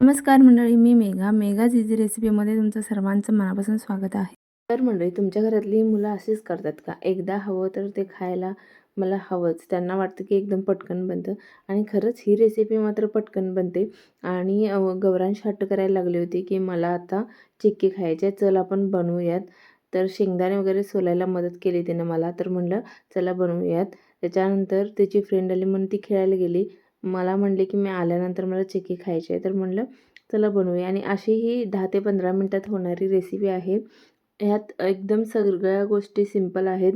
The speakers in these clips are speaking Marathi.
नमस्कार मंडळी मी मेघा. मेघाज इझी रेसिपीमध्ये तुमचं सर्वांचं मनापासून स्वागत आहे. तर मंडळी तुमच्या घरातली मुलं अशीच करतात का? एकदा हवं तर ते खायला मला हवंच. त्यांना वाटतं की एकदम पटकन बनतं. आणि खरंच ही रेसिपी मात्र पटकन बनते. आणि अ, गौरांश हट्ट करायला लागली होती की मला आता चिक्की खायचे आहे. चल आपण बनवूयात. तर शेंगदाणे वगैरे सोलायला मदत केली तिनं मला. तर म्हणलं चला बनवूयात. त्याच्यानंतर त्याची फ्रेंड आली म्हणून ती खेळायला गेली. मला म्हणले की मी आल्यानंतर मला चिक्की खायची आहे तर म्हणलं चला बनवूया. आणि अशी ही दहा ते पंधरा मिनटात होणारी रेसिपी आहे. ह्यात एकदम सगळ्या गोष्टी सिंपल आहेत.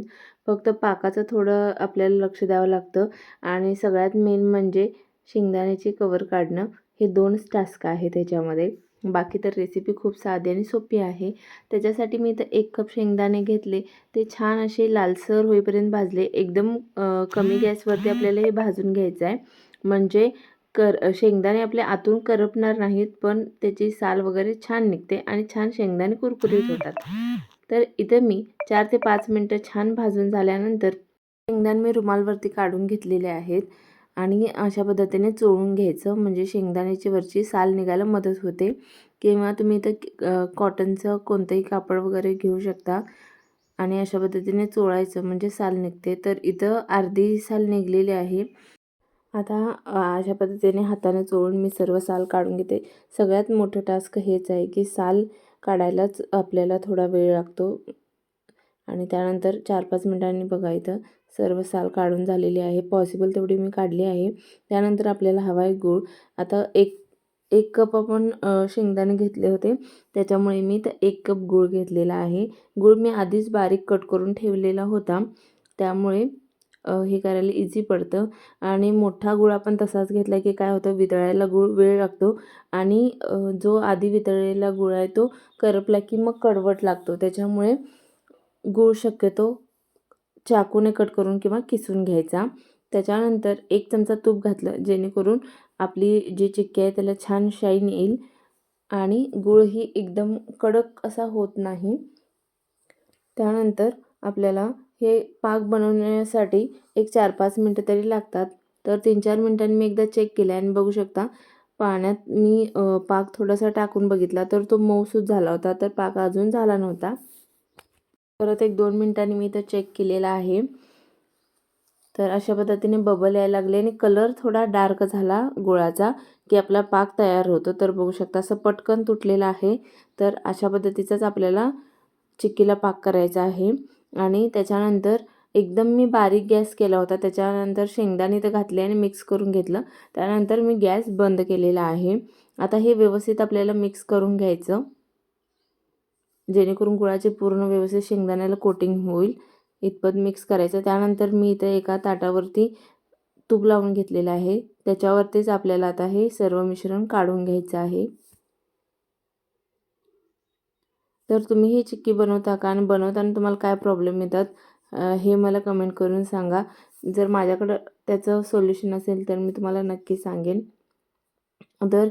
फक्त पाकाचं थोडं आपल्याला लक्ष द्यावं लागतं. आणि सगळ्यात मेन म्हणजे शेंगदाण्याची कवर काढणं. हे दोनच टास्क आहे त्याच्यामध्ये बाकी तर रेसिपी खूप साधी आणि सोपी आहे. त्याच्यासाठी मी इथं एक कप शेंगदाणे घेतले. ते छान असे लालसर होईपर्यंत भाजले. एकदम कमी गॅसवरती आपल्याला हे भाजून घ्यायचं आहे म्हणजे कर शेंगदाणे आपले आतून करपणार नाहीत पण त्याची साल वगैरे छान निघते आणि छान शेंगदाणे कुरकुरीत होतात. तर इथं मी चार ते पाच मिनटं छान भाजून झाल्यानंतर शेंगदाणे मी रुमालवरती काढून घेतलेले आहेत आणि अशा पद्धतीने चोळून घ्यायचं. म्हणजे शेंगदाण्याची वरची साल निघायला मदत होते. किंवा तुम्ही इथं कॉटनचं कोणतंही कापड वगैरे घेऊ शकता आणि अशा पद्धतीने चोळायचं म्हणजे साल निघते. तर इथं अर्धी साल निघलेली आहे. आता अशा पद्धतीने हाताने चोळून मी सर्व साल काढून घेते. सगळ्यात मोठं टास्क हेच आहे की साल काढायलाच आपल्याला थोडा वेळ लागतो. आणि त्यानंतर चार पाच मिनिटांनी बघा इथं सर्व साल काढून झालेली आहे. पॉसिबल तेवढी मी काढली आहे. त्यानंतर आपल्याला हवा आहे गूळ. आता एक एक कप आपण शेंगदाणे घेतले होते. त्याच्यामुळे मी तर एक कप गूळ घेतलेला आहे. गूळ मी आधीच बारीक कट करून ठेवलेला होता. त्यामुळे हे करायला इझी पडतं. आणि मोठा गुळ आपण तसाच घेतला की काय होतं वितळायला गूळ वेळ लागतो. आणि जो आधी वितळलेला गुळ आहे तो करपला की मग कडवट लागतो. त्याच्यामुळे गूळ शक्यतो चाकूने कट करून किंवा किसून घ्यायचा. त्याच्यानंतर एक चमचा तूप घातलं जेणेकरून आपली जी चिक्की आहे त्याला छान शाईन येईल. आणि गूळही एकदम कडक असा होत नाही. त्यानंतर आपल्याला हे पाक बनवण्यासाठी एक चार पाच मिनटं तरी लागतात. तर तीन चार मिनटांनी मी एकदा चेक केलं आणि बघू शकता पाण्यात मी पाक थोडासा टाकून बघितला तर तो मऊसूद झाला होता. तर पाक अजून झाला नव्हता. परत एक दोन मिनटांनी मी इथं चेक केलेला आहे. तर अशा पद्धतीने बबल यायला लागले आणि कलर थोडा डार्क झाला गुळाचा की आपला पाक तयार होतो. तर बघू शकता असं पटकन तुटलेलं आहे. तर अशा पद्धतीचाच आपल्याला चिक्कीला पाक करायचा आहे. आणि त्याच्यानंतर एकदम मी बारीक गॅस केला होता. त्याच्यानंतर शेंगदाणे तर घातले आणि मिक्स करून घेतलं. त्यानंतर मी गॅस बंद केलेला आहे. आता हे व्यवस्थित आपल्याला मिक्स करून घ्यायचं. जेणेकरून गुळाचे पूर्ण व्यवस्थित शेंगदाण्याला कोटिंग होईल. इतपत मिक्स करायचं. त्यानंतर मी इथं एका ताटावरती तूप लावून घेतलेलं आहे. त्याच्यावरतीच आपल्याला आता हे सर्व मिश्रण काढून घ्यायचं आहे. तर तुम्ही ही चिक्की बनवता का? आणि बनवताना तुम्हाला काय प्रॉब्लेम येतात? हे मला कमेंट करून सांगा. जर माझ्याकडं त्याचं सोल्युशन असेल तर मी तुम्हाला नक्की सांगेन. तर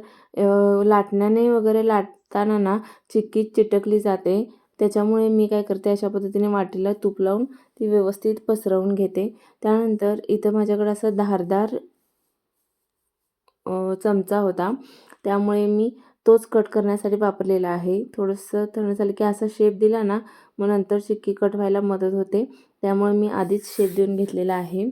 लाटण्याने वगैरे लाटताना ना चिक्की चिटकली जाते. त्याच्यामुळे मी काय करते? अशा पद्धतीने वाटीला तूप लावून ती व्यवस्थित पसरवून घेते. त्यानंतर इथं माझ्याकडे असं धारदार चमचा होता. त्यामुळे मी तोच कट करण्यासाठी वापरलेला आहे. थोडंसं थंड झालं की असा शेप दिला ना मग नंतर चिक्की कट व्हायला मदत होते. त्यामुळे मी आधीच शेप देऊन घेतलेला आहे.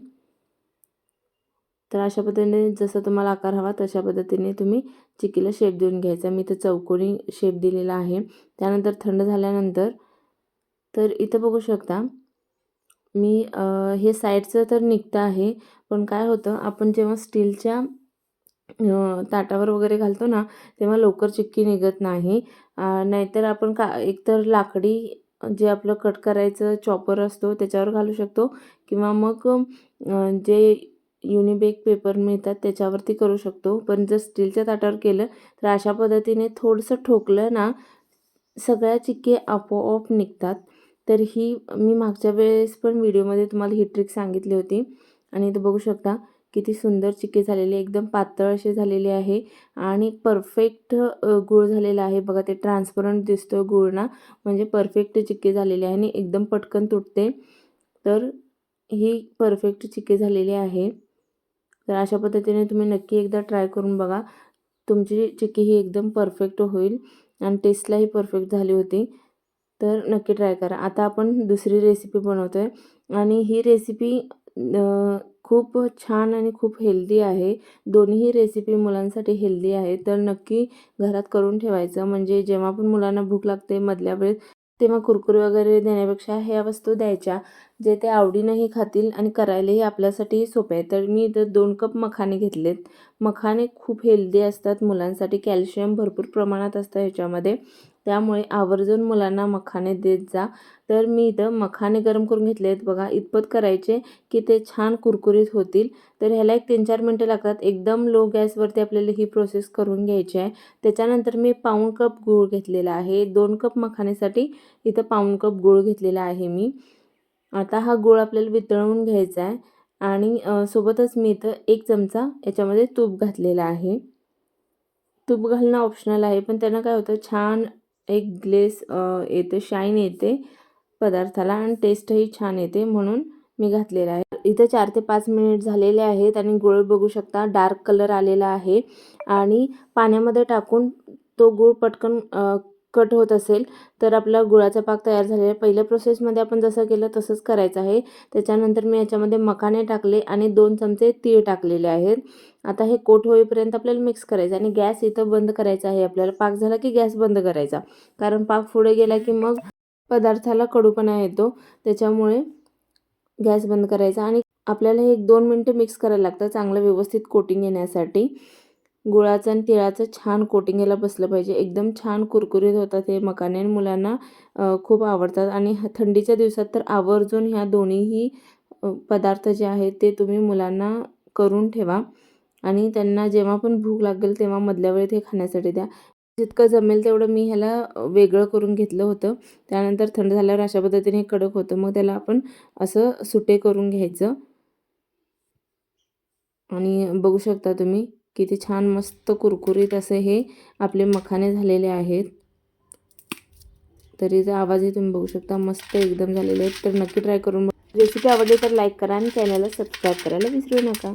तर अशा पद्धतीने जसं तुम्हाला आकार हवा तशा पद्धतीने तुम्ही चिक्कीला शेप देऊन घ्यायचा. मी इथं चौकोनी शेप दिलेला आहे. त्यानंतर थंड झाल्यानंतर तर इथं बघू शकता मी आ, हे साईडचं तर निघतं आहे पण काय होतं आपण जेव्हा स्टीलच्या ताटावर वगैरे घालतो ना तेव्हा लवकर चिक्की निघत नाही. नाहीतर आपण का एकतर लाकडी जे आपलं कट करायचं चॉपर असतो त्याच्यावर घालू शकतो. किंवा मग जे युनिबेक पेपर मिळतात त्याच्यावरती करू शकतो. पण जर स्टीलच्या ताटावर केलं तर अशा पद्धतीने थोडंसं ठोकलं ना सगळ्या चिक्की आपोआप निघतात. तर ही मी मागच्या वेळेस पण व्हिडिओमध्ये तुम्हाला ही ट्रिक सांगितली होती. आणि इथं बघू शकता किती सुंदर चिक्की झालेली एकदम पातळ अशी झालेली आहे आणि परफेक्ट गूळ झालेला आहे. बघा ते ट्रान्सपरंट दिसतो गूळना. म्हणजे परफेक्ट चिक्की झालेली आहे आणि एकदम पटकन तुटते. तर ही परफेक्ट चिक्की झालेली आहे. तर अशा पद्धतीने तुम्ही नक्की एकदा ट्राय करून बघा. तुमची चिक्की ही एकदम परफेक्ट होईल आणि टेस्टलाही परफेक्ट झाली होती. तर नक्की ट्राय करा. आता आपण दुसरी रेसिपी बनवतो आहे आणि ही रेसिपी खूप छान आणि खूप हेल्दी आहे. दोन्हीही रेसिपी मुलांसाठी हेल्दी आहे. तर नक्की घरात करून ठेवायचं. म्हणजे जेव्हा पण मुलांना भूक लागते मधल्या वेळेत तेव्हा कुरकुरे वगैरे देण्यापेक्षा ह्या वस्तू द्यायच्या. जे ते आवडीनंही खातील आणि करायलाही आपल्यासाठी सोपे आहे. तर मी इथं दोन कप मखाने घेतलेत. मखाने खूप हेल्दी असतात मुलांसाठी. कॅल्शियम भरपूर प्रमाणात असतं ह्याच्यामध्ये. त्यामुळे आवर्जून मुलांना मखाने देत जा. तर मी इथं मखाने गरम करून घेतले आहेत. बघा इतपत करायचे की ते छान कुरकुरीत होतील. तर ह्याला एक तीन चार मिनटं लागतात. एकदम लो गॅसवरती आपल्याला ही प्रोसेस करून घ्यायची आहे. त्याच्यानंतर मी पाऊण कप गूळ घेतलेला आहे. दोन कप मखानेसाठी इथं पाऊण कप गूळ घेतलेला आहे मी. आता हा गूळ आपल्याला वितळवून घ्यायचा आहे. आणि सोबतच मी इथं एक चमचा याच्यामध्ये तूप घातलेला आहे. तूप घालणं ऑप्शनल आहे पण त्यानं काय होतं? छान एक ग्लेस येते शाईन येते पदार्थाला आणि टेस्टही छान येते म्हणून मी घातलेला आहे. इथे चार ते पाच मिनिट झालेले आहेत आणि गुळ बघू शकता डार्क कलर आलेला आहे आणि पाण्यामध्ये टाकून तो गूळ पटकन कट होत असेल तर आपला गुळाचा पाक तयार झालेला आहे पहिल्या प्रोसेसमध्ये आपण जसं केलं तसंच करायचं आहे. त्याच्यानंतर मी याच्यामध्ये मखाने टाकले आणि दोन चमचे तीळ टाकलेले आहेत. आता हे कोट होईपर्यंत आपल्याला मिक्स करायचं आणि गॅस इथं बंद करायचा आहे आपल्याला. पाक झाला की गॅस बंद करायचा. कारण पाक पुढे गेला की मग पदार्थाला कडूपणा येतो. त्याच्यामुळे गॅस बंद करायचा आणि आपल्याला हे एक दोन मिनटं मिक्स करायला लागतं चांगलं व्यवस्थित कोटिंग येण्यासाठी. गुळाचं आणि तिळाचं छान कोटिंग याला बसलं पाहिजे. एकदम छान कुरकुरीत होतात हे मकाने आणि मुलांना खूप आवडतात. आणि थंडीच्या दिवसात तर आवर्जून ह्या दोन्हीही पदार्थ जे आहेत ते तुम्ही मुलांना करून ठेवा. आणि त्यांना जेव्हा पण भूक लागेल तेव्हा मधल्या वेळेत हे खाण्यासाठी द्या. जितकं जमेल तेवढं मी ह्याला वेगळं करून घेतलं होतं. त्यानंतर थंड झाल्यावर अशा पद्धतीने कडक होतं. मग त्याला आपण असं सुटे करून घ्यायचं. आणि बघू शकता तुम्ही किती छान मस्त कुरकुरीत असे हे आपले मखाने झालेले आहेत. तरी जर आवाजही तुम्ही बघू शकता मस्त एकदम झालेले आहेत. तर नक्की ट्राय करून रेसिपी आवडली तर लाईक करा आणि चॅनलला सबस्क्राईब करायला विसरू नका.